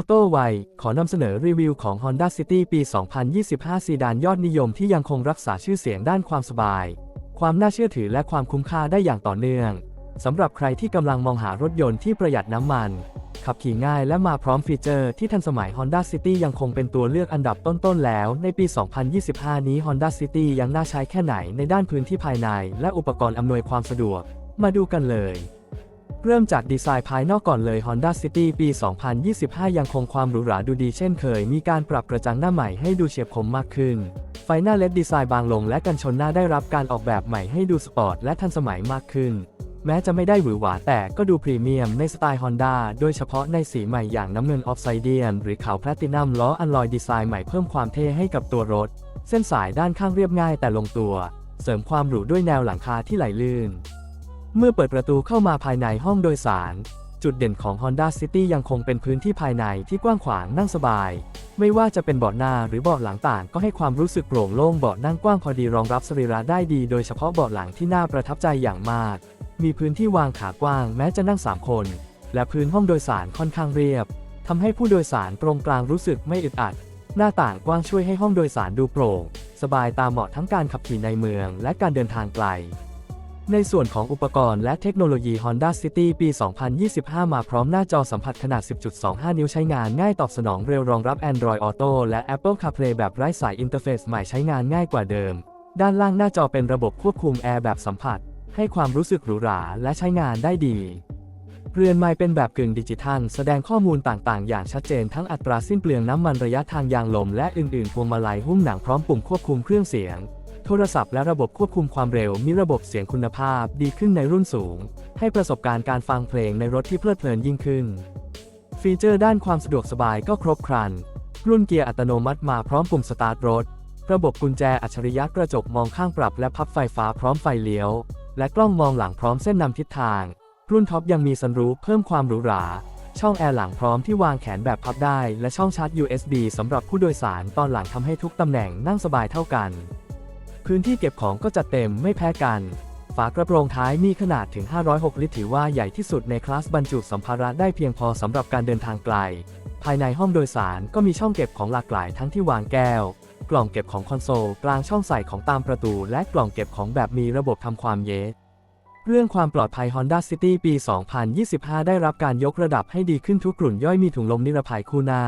อโต้ไวขอนำเสนอรีวิวของ Honda City ปี 2025 ซีดานยอดนิยมที่ยังคงรักษาชื่อเสียงด้านความสบาย ความน่าเชื่อถือและความคุ้มค่าได้อย่างต่อเนื่องสำหรับใครที่กำลังมองหารถยนต์ที่ประหยัดน้ำมัน ขับขี่ง่ายและมาพร้อมฟีเจอร์ที่ทันสมัย Honda City ยังคงเป็นตัวเลือกอันดับต้นๆแล้ว ในปี 2025 นี้ Honda City ยังน่าใช้แค่ไหนในด้านพื้นที่ภายใน และอุปกรณ์อำนวยความสะดวก มาดูกันเลย เริ่มจากดีไซน์ภายนอกก่อนเลย Honda City ปี 2025 ยังคงความหรูหราดูดีเช่นเคย มีการปรับกระจังหน้าใหม่ให้ดูเฉียบคมมากขึ้น ไฟหน้าเลดดีไซน์บางลงและกันชนหน้าได้รับการออกแบบใหม่ให้ดูสปอร์ตและทันสมัยมากขึ้น แม้จะไม่ได้หวือหวาแต่ก็ดูพรีเมียมในสไตล์ Honda โดยเฉพาะในสีใหม่อย่างน้ำเงินออฟไซเดียนหรือขาวแพลตินัมล้ออัลลอยดีไซน์ใหม่เพิ่มความเท่ให้กับตัวรถ เส้นสายด้านข้างเรียบง่ายแต่ลงตัว เสริมความหรูด้วยแนวหลังคาที่ไหลลื่น เมื่อเปิดประตูเข้ามาภายในห้องโดยสาร จุดเด่นของ Honda City ยังคงเป็นพื้นที่ภายในที่กว้างขวางนั่งสบาย ไม่ว่าจะเป็นเบาะหน้าหรือเบาะหลังต่างก็ให้ความรู้สึกโปร่งโล่งเบาะนั่งกว้างพอดีรองรับสรีระได้ดี โดยเฉพาะเบาะหลังที่น่าประทับใจอย่างมาก มีพื้นที่วางขากว้างแม้จะนั่ง 3 คน และพื้นห้องโดยสารค่อนข้างเรียบทำให้ผู้โดยสารตรงกลางรู้สึกไม่อึดอัด หน้าต่างกว้างช่วยให้ห้องโดยสารดูโปร่งสบายตามเหมาะทั้งการขับขี่ในเมืองและการเดินทางไกล ในส่วนของอุปกรณ์และเทคโนโลยี Honda City ปี 2025 มาพร้อมหน้าจอสัมผัสขนาด 10.25 นิ้วใช้งานง่ายตอบสนองเร็วรองรับ Android Auto และ Apple CarPlay แบบไร้สายอินเทอร์เฟซใหม่ใช้งานง่ายกว่าเดิม ด้านล่างหน้าจอเป็นระบบควบคุมแอร์แบบสัมผัส ให้ความรู้สึกหรูหราและใช้งานได้ดี เรือนไม้เป็นแบบกึ่งดิจิทัล แสดงข้อมูลต่างๆ อย่างชัดเจนทั้งอัตราสิ้นเปลืองน้ำมันระยะทางยางลมและอื่นๆพวงมาลัยหุ้มหนังพร้อมปุ่มควบคุมเครื่องเสียง โทรศัพท์และระบบควบคุมความเร็วมีระบบเสียงคุณภาพดีขึ้นในรุ่นสูง ให้ประสบการณ์การฟังเพลงในรถที่เพลิดเพลินยิ่งขึ้น ฟีเจอร์ด้านความสะดวกสบายก็ครบครัน รุ่นเกียร์อัตโนมัติมาพร้อมปุ่มสตาร์ทรถ ระบบกุญแจอัจฉริยะกระจกมองข้างปรับและพับไฟฟ้าพร้อมไฟเลี้ยว และกล้องมองหลังพร้อมเส้นนำทิศทาง รุ่นท็อปยังมีซันรูฟเพิ่มความหรูหราช่องแอร์หลังพร้อมที่วางแขนแบบพับได้ และช่องชาร์จ USB สำหรับผู้โดยสารตอนหลังทำให้ทุกตำแหน่งนั่งสบายเท่ากัน พื้นที่เก็บของก็จัดเต็มไม่แพ้กัน ฝากระโปรงท้ายมีขนาดถึง 506 ลิตรถือว่าใหญ่ที่สุดในคลาสบรรจุสัมภาระได้เพียงพอสำหรับการเดินทางไกล ภายในห้องโดยสารก็มีช่องเก็บของหลากหลายทั้งที่วางแก้ว กล่องเก็บของคอนโซล กลางช่องใส่ของตามประตู และกล่องเก็บของแบบมีระบบทำความเย็นเรื่องความปลอดภัย Honda City ปี 2025 ได้รับการยกระดับให้ดีขึ้นทุกกลุ่นย่อยมีถุงลมนิรภัยคู่หน้า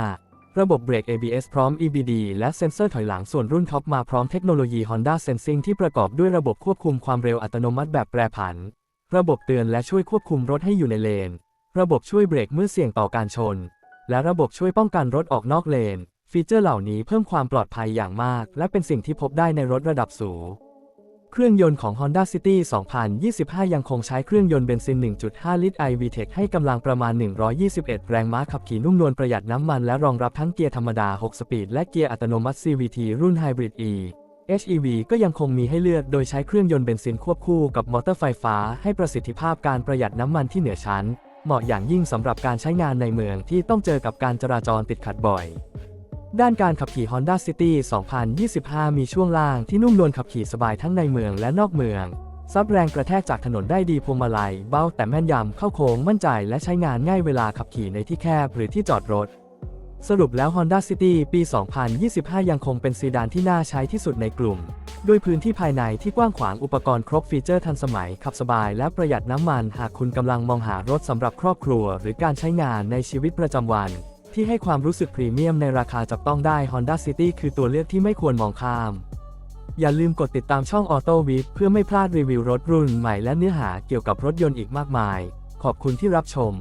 ระบบเบรก ABS พร้อม EBD และเซ็นเซอร์ถอยหลังส่วนรุ่นท็อปมาพร้อมเทคโนโลยี Honda Sensing ที่ประกอบด้วยระบบควบคุมความเร็วอัตโนมัติแบบแปรผัน ระบบเตือนและช่วยควบคุมรถให้อยู่ในเลน ระบบช่วยเบรกเมื่อเสี่ยงต่อการชน และระบบช่วยป้องกันรถออกนอกเลน ฟีเจอร์เหล่านี้เพิ่มความปลอดภัยอย่างมาก และเป็นสิ่งที่พบได้ในรถระดับสูง เครื่องยนต์ของ Honda City 2025 ยังคงใช้เครื่องยนต์เบนซิน 1.5 ลิตร iVTEC ให้กำลังประมาณ 121 แรงม้าขับขี่นุ่มนวลประหยัดน้ำมันและรองรับทั้งเกียร์ธรรมดา 6 สปีด และเกียร์อัตโนมัติ CVT รุ่น Hybrid E HEV ก็ยังคงมีให้เลือกโดยใช้เครื่องยนต์เบนซินควบคู่กับมอเตอร์ไฟฟ้า ให้ประสิทธิภาพการประหยัดน้ำมันที่เหนือชั้น เหมาะอย่างยิ่งสำหรับการใช้งานในเมืองที่ต้องเจอกับการจราจรติดขัดบ่อย ด้านการขับขี่ Honda City 2025 มีช่วงล่างที่นุ่มนวลขับขี่สบายทั้งในเมืองและนอกเมือง ซับแรงกระแทกจากถนนได้ดีพวงมาลัย เบาแต่แม่นยำเข้าโค้งมั่นใจและใช้งานง่ายเวลาขับขี่ในที่แคบหรือที่จอดรถ สรุปแล้ว Honda City ปี 2025 ยังคงเป็นซีดานที่น่าใช้ที่สุดในกลุ่ม ด้วยพื้นที่ภายในที่กว้างขวางอุปกรณ์ครบฟีเจอร์ทันสมัย ขับสบายและประหยัดน้ำมัน หากคุณกำลังมองหารถสำหรับครอบครัว หรือการใช้งานในชีวิตประจำวัน ที่ให้ความรู้สึกพรีเมียมในราคาจับต้องได้ Honda City คือตัวเลือกที่ไม่ควรมองข้าม อย่าลืมกดติดตามช่อง Auto w e e k เพื่อไม่พลาดรีวิวรถรุ่นใหม่และเนื้อหาเกี่ยวกับรถยนต์อีกมากมาย ขอบคุณที่รับชม